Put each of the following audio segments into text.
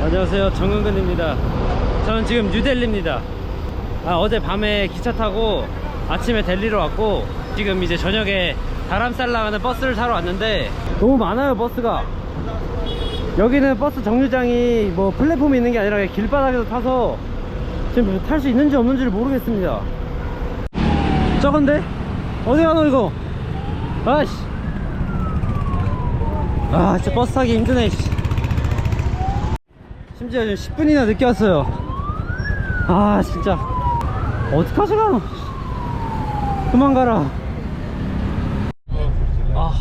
안녕하세요. 정은근입니다. 저는 지금 뉴델리입니다. 아, 어제 밤에 기차 타고 아침에 델리로 왔고 지금 이제 저녁에 다람살라 가는 버스를 타러 왔는데 너무 많아요 버스가. 여기는 버스 정류장이 뭐 플랫폼이 있는 게 아니라 길바닥에서 타서 지금 탈 수 있는지 없는지를 모르겠습니다. 저건데? 어디 가노 이거? 아씨. 아 진짜 버스 타기 힘드네 씨. 심지어 지금 10분이나 늦게 왔어요. 아 진짜. 어떡하지 가노 그만 가라. 아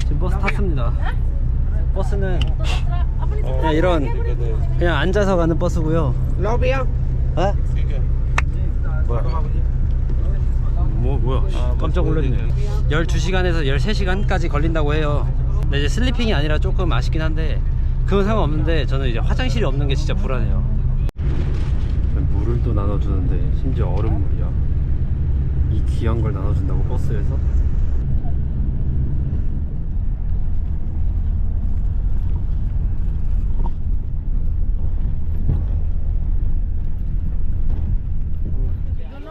지금 버스 탔습니다. 버스는 그냥 이런 그냥 앉아서 가는 버스고요. 어? 뭐 뭐야? 깜짝 놀랐네. 12시간에서 13시간까지 걸린다고 해요. 근데 이제 슬리핑이 아니라 조금 아쉽긴 한데 그건 상관없는데 저는 이제 화장실이 없는 게 진짜 불안해요 물을 또 나눠주는데 심지어 얼음물이야 이 귀한 걸 나눠준다고 버스에서?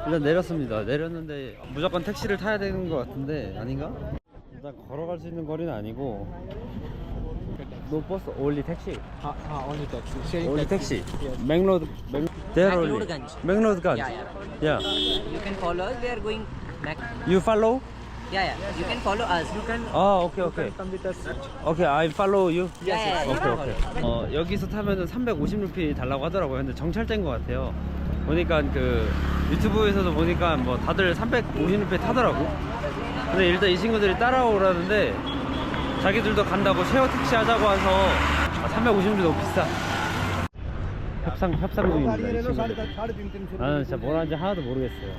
일단 내렸습니다. 내렸는데 무조건 택시를 타야 되는 것 같은데 아닌가? 일단 걸어갈 수 있는 거리는 아니고 노 버스 올리 택시 हाँ हाँ only taxi. Sharing 올리 taxi. Yes. 맥로드 맥 there only 맥로드간지. 맥로드간지 Yeah, yeah You can follow us. We are going back. you follow Yeah, yeah. You can follow us. You can. 아 오케이 오케이 Come with us. 오케이 I follow you Yeah, yeah, 오케이 can 오케이 follow. 어 여기서 타면은 350루피 달라고 하더라고요 근데 정찰된 것 같아요 보니까 그 유튜브에서도 보니까 뭐 다들 350루피 타더라고 근데 일단 이 친구들이 따라오라는데 자기들도 간다고 쉐어 택시 하자고 해서 아, 350루피 너무 비싸 협상 협상 중입니다 나는 진짜 뭘 하는지 하나도 모르겠어요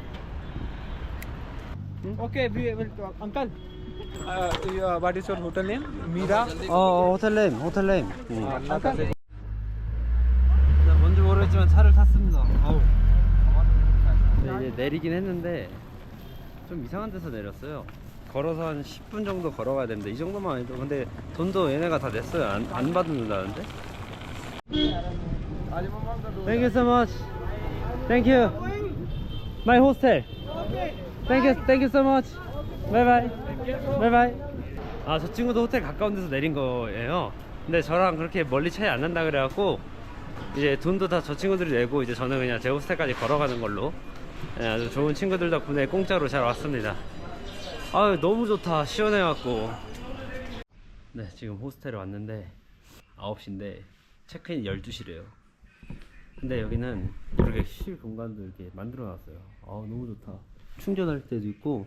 uh, yeah, what is your hotel name? Mira. 어 호텔렘 응. Uncle. 나 뭔지 모르겠지만 차를 탔습니다. 아우. 네, 이제 내리긴 했는데 좀 이상한 데서 내렸어요. 걸어서 한 10분 정도 걸어가야 됩니다. 이 정도만 해도 근데 돈도 얘네가 다 냈어요. 안, 안 받는다는데? Thank you so much. Thank you. My hostel. Thank you. Thank you so much. Bye bye. Bye bye. 아, 저 친구도 호텔 가까운 데서 내린 거예요. 근데 저랑 그렇게 멀리 차이 안 난다 그래갖고 이제 돈도 다 저 친구들이 내고 이제 저는 그냥 제 호스텔까지 걸어가는 걸로 예, 아주 좋은 친구들 덕분에 공짜로 잘 왔습니다. 아유 너무 좋다 시원해갖고 네 지금 호스텔에 왔는데 9시인데 체크인 12시래요. 근데 여기는 이렇게 쉴 공간도 이렇게 만들어 놨어요. 아 너무 좋다. 충전할 때도 있고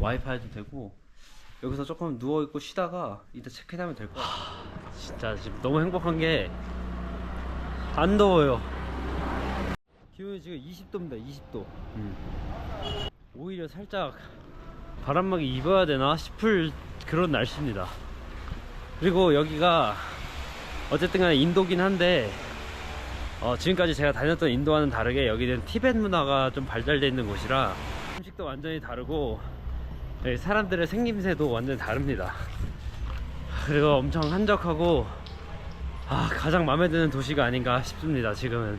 와이파이도 되고 여기서 조금 누워 있고 쉬다가 이따 체크인하면 될 것 같아요. 진짜 지금 너무 행복한 게 안 더워요. 기온이 지금 20도입니다. 20도. 오히려 살짝 바람막이 입어야 되나 싶을 그런 날씨입니다. 그리고 여기가 어쨌든 간에 인도긴 한데 어, 지금까지 제가 다녔던 인도와는 다르게 여기는 티벳 문화가 좀 발달되어 있는 곳이라 음식도 완전히 다르고 여기 사람들의 생김새도 완전히 다릅니다. 그리고 엄청 한적하고 아, 가장 마음에 드는 도시가 아닌가 싶습니다. 지금은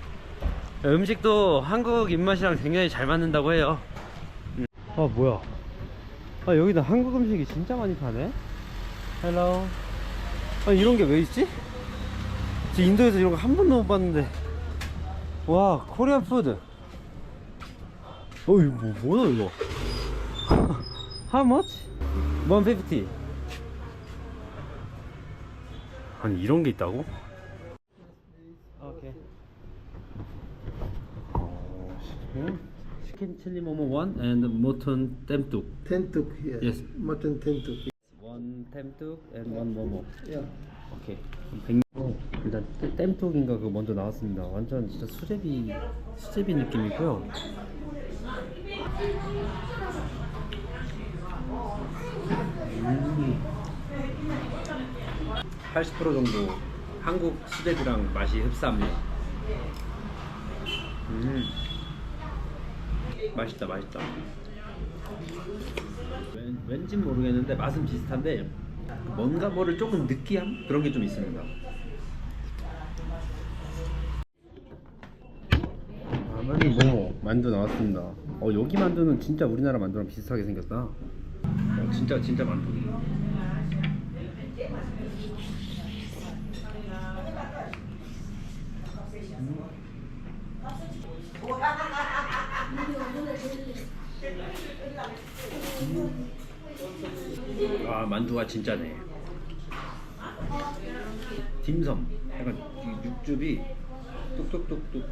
음식도 한국 입맛이랑 굉장히 잘 맞는다고 해요. 음. 아 뭐야? 아 여기는 한국 음식이 진짜 많이 파네. 헬로. 아 이런 게 왜 있지? 저 인도에서 이런 거 한 번도 못 봤는데. 와 코리안 푸드. 어 이거 뭐, 뭐야 이거? How much? 150. 아니 이런 게 있다고? 오케이. 치 킨 칠리 모모 원 and 모톤 땜뚝. Tentuk, yes. Yes. Mutton tentuk. 원 땜뚝 and 원 모모. Yeah. 오케이. 그럼 100... 일단 땜- 땜뚝인가 그거 먼저 나왔습니다. 완전 진짜 수제비 수제비 느낌이고요. 음. 80% 정도 한국 수제비랑 맛이 흡사합니다. 음. 맛있다 맛있다 왠, 왠진 모르겠는데 맛은 비슷한데 뭔가 뭐를 조금 느끼함? 그런 게 좀 있습니다 라면이고 뭐, 만두 나왔습니다 어 여기 만두는 진짜 우리나라 만두랑 비슷하게 생겼다 어, 진짜 진짜 만두 음. 아 만두가 진짜네. 딤섬. 약간 이 육즙이 뚝뚝뚝뚝.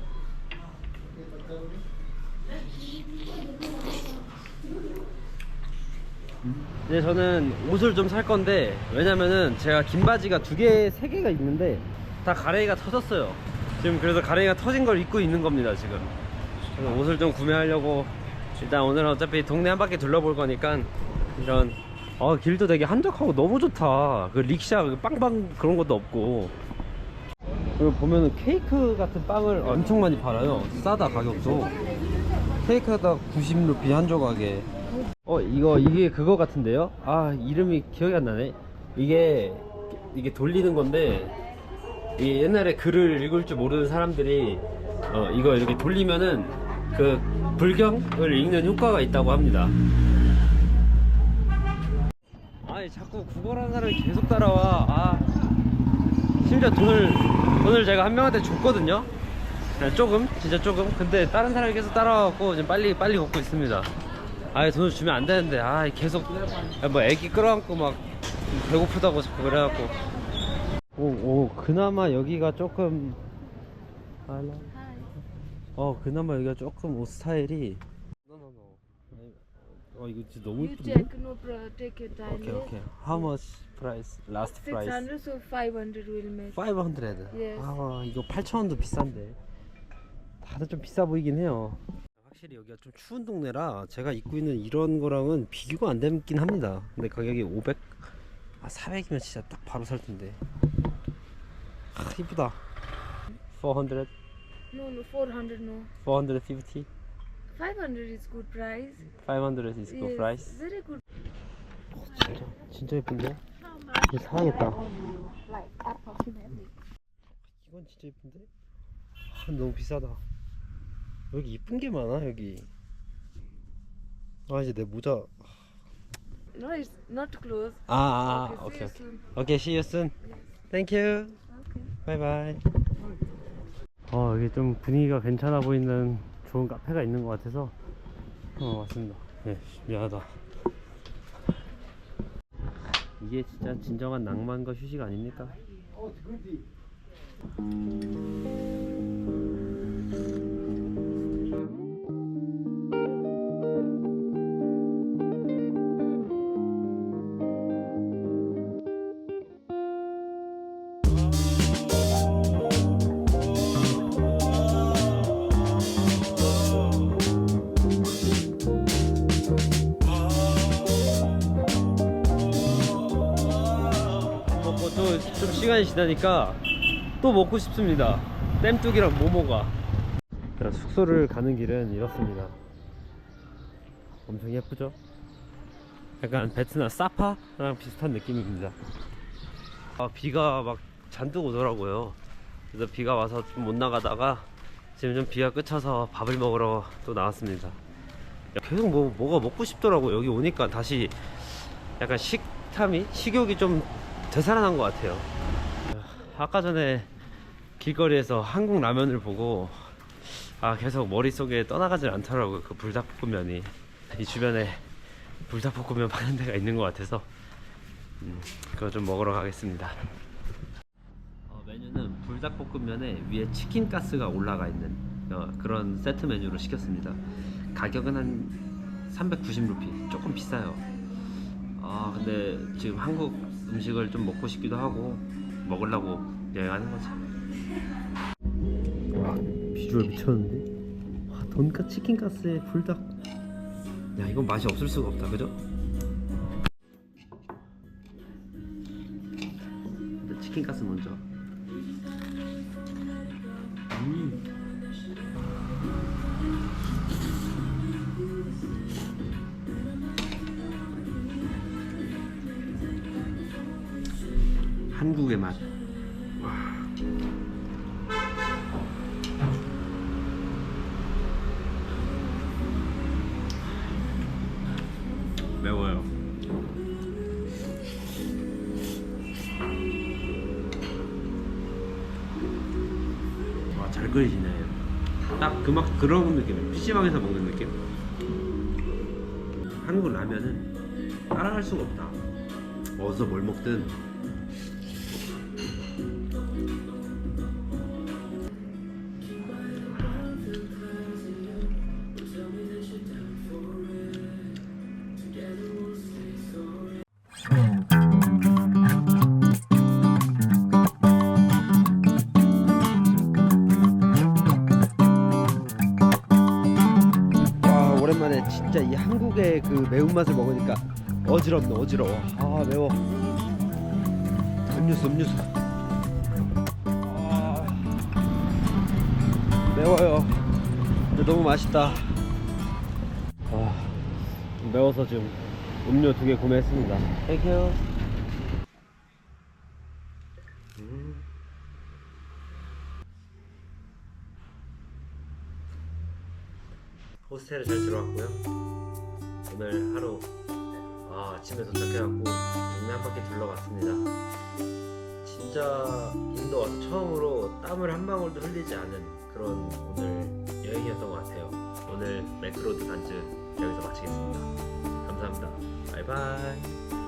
이제 저는 옷을 좀 살 건데 왜냐면은 제가 긴 바지가 두 개, 세 개가 있는데 다 가랭이가 터졌어요. 지금 그래서 가랭이가 터진 걸 입고 있는 겁니다 지금. 그래서 옷을 좀 구매하려고 일단 오늘은 어차피 동네 한 바퀴 둘러볼 거니까 이런 아 길도 되게 한적하고 너무 좋다. 그 릭샤 그 빵빵 그런 것도 없고. 그리고 보면은 케이크 같은 빵을 엄청 많이 팔아요. 싸다 가격도. 케이크가 90루피 한 조각에. 어 이거 이게 그거 같은데요? 아 이름이 기억이 안 나네. 이게 이게 돌리는 건데 이게 옛날에 글을 읽을 줄 모르는 사람들이 어 이거 이렇게 돌리면은 그 불경을 읽는 효과가 있다고 합니다. 아니 자꾸 국어라는 사람이 계속 따라와. 아 심지어 돈을 돈을 제가 한 명한테 줬거든요. 그냥 조금 진짜 조금. 근데 다른 사람이 계속 따라와갖고 지금 빨리 빨리 걷고 있습니다. 아예 돈을 주면 안 되는데 아 계속 뭐 애기 끌어안고 막 배고프다고 자꾸 그래갖고. 오, 오 그나마 여기가 조금 알라. 어 그나마 여기가 조금 옷 스타일이 어 이거 진짜 너무 You 이쁜데? check, no pro- take your time. 오케이 오케이 How much price? Last price? 600, so 500 will make. 500 Yes. 아 이거 8,000원도 비싼데 다들 좀 비싸 보이긴 해요 확실히 여기가 좀 추운 동네라 제가 입고 있는 이런 거랑은 비교가 안 되긴 합니다 근데 가격이 500? 아 400이면 진짜 딱 바로 살 텐데 아 이쁘다 400? No, no, 400, no. 450? 500 is good price. 500 is good price? Very good. 진짜 진짜 예쁜데? 이거 사야겠다 이건 진짜 예쁜데? 아, 너무 비싸다 여기 이쁜 게 많아 여기 아 이제 내 모자 No, it's not close. 아, 아 오케이 오케이. 오케이 see you soon Thank you Okay. 바이바이 어 여기 좀 분위기가 괜찮아 보이는 좋은 카페가 있는 것 같아서 어 왔습니다. 네 미안하다. 이게 진짜 진정한 낭만과 휴식 아닙니까? 먹고 또좀 시간이 지나니까 또 먹고 싶습니다. 땜뚝이랑 모모가. 자, 숙소를 가는 길은 이렇습니다. 엄청 예쁘죠? 약간 베트남 사파랑 비슷한 느낌입니다. 아, 비가 막 잔뜩 오더라고요. 그래서 비가 와서 좀 못 나가다가 지금 좀 비가 그쳐서 밥을 먹으러 또 나왔습니다. 계속 뭐, 뭐가 먹고 싶더라고요. 여기 오니까 다시 약간 식탐이, 식욕이 좀 되살아난 것 같아요. 아까 전에 길거리에서 한국 라면을 보고 아 계속 머릿속에 떠나가질 않더라고요. 그 불닭볶음면이 이 주변에 불닭볶음면 파는 데가 있는 것 같아서 음, 그거 좀 먹으러 가겠습니다. 어, 메뉴는 불닭볶음면에 위에 치킨 가스가 올라가 있는 어, 그런 세트 메뉴로 시켰습니다. 가격은 한 390루피 조금 비싸요. 아 근데 지금 한국 음식을 좀 먹고 싶기도 하고 먹으려고 여행하는 거지. 와 비주얼 미쳤는데? 와 돈까 치킨 가스에 불닭. 야 이건 맛이 없을 수가 없다 그죠? 일단 치킨 가스 먼저. 한국의 맛. 와. 매워요. 와, 잘 끓이시네. 딱 그 막 그런 느낌. PC방에서 먹는 느낌. 한국 라면은 따라갈 수가 없다. 어디서 뭘 먹든 그 매운맛을 먹으니까 어지럽네 어지러워. 아 매워. 음료수 음료수. 아, 매워요. 근데 너무 맛있다. 아, 매워서 지금 음료 두 개 구매했습니다. 땡큐 음. 호스텔에 잘 들어왔고요. 오늘 하루 아, 아침에 도착해갖고 동네 한 바퀴 둘러봤습니다. 진짜 인도 와서 처음으로 땀을 한 방울도 흘리지 않은 그런 오늘 여행이었던 것 같아요. 오늘 매크로드 단즈 여기서 마치겠습니다. 감사합니다. 바이바이.